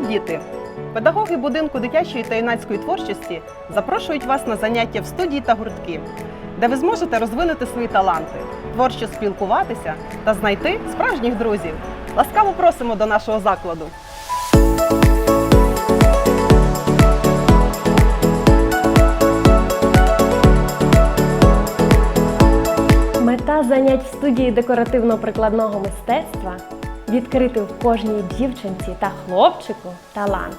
діти! Педагоги будинку дитячої та юнацької творчості запрошують вас на заняття в студії та гуртки, де ви зможете розвинути свої таланти, творчо спілкуватися та знайти справжніх друзів. Ласкаво просимо до нашого закладу. Мета занять в студії декоративно-прикладного мистецтва відкрити в кожній дівчинці та хлопчику талант,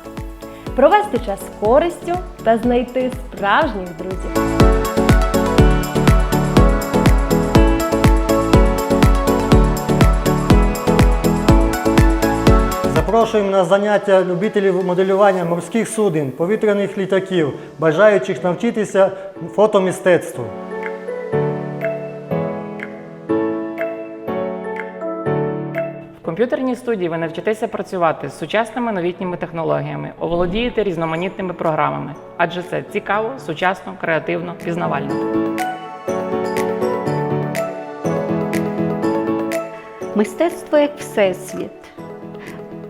провести час з користю та знайти справжніх друзів. Запрошуємо на заняття любителів моделювання морських суден, повітряних літаків, бажаючих навчитися фотомистецтву. Комп'ютерній студії ви навчитеся працювати з сучасними новітніми технологіями, оволодієте різноманітними програмами, адже це цікаво, сучасно, креативно, пізнавально. Мистецтво як всесвіт,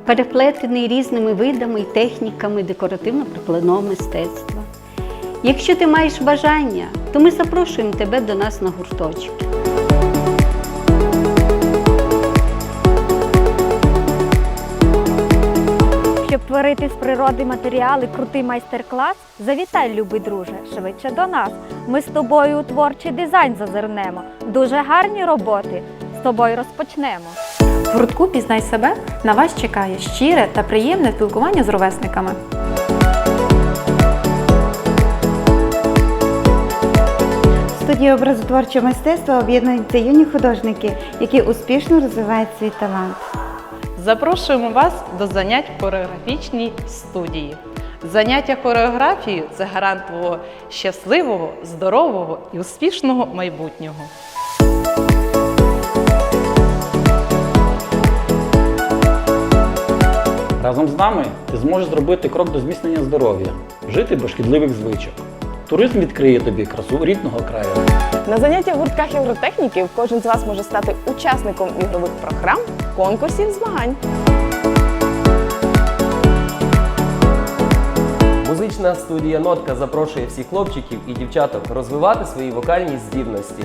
переплетений різними видами і техніками декоративно-прикладного мистецтва. Якщо ти маєш бажання, то ми запрошуємо тебе до нас на гурточки. Щоб творити з природи матеріали, крутий майстер-клас, завітай, любий друже, швидше до нас. Ми з тобою у творчий дизайн зазирнемо. Дуже гарні роботи. З тобою розпочнемо. В гуртку Пізнай себе на вас чекає щире та приємне спілкування з ровесниками. В студії образотворчого мистецтва об'єднуються юні художники, які успішно розвивають свій талант. Запрошуємо вас до занять в хореографічній студії. Заняття хореографією це гарант твого щасливого, здорового і успішного майбутнього. Разом з нами ти зможеш зробити крок до зміцнення здоров'я, жити без шкідливих звичок. Туризм відкриє тобі красу рідного краю. На заняттях в гуртках євротехніки кожен з вас може стати учасником ігрових програм, конкурсів, змагань. Музична студія Нотка запрошує всіх хлопчиків і дівчаток розвивати свої вокальні здібності.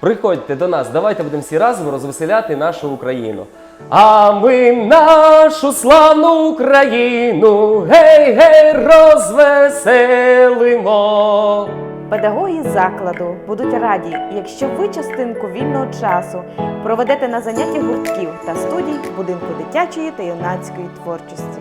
Приходьте до нас, давайте будемо всі разом розвеселяти нашу Україну. А ми нашу славну Україну, гей, гей, розвеселимо. Педагоги закладу будуть раді, якщо ви частинку вільного часу проведете на заняттях гуртків та студій будинку дитячої та юнацької творчості.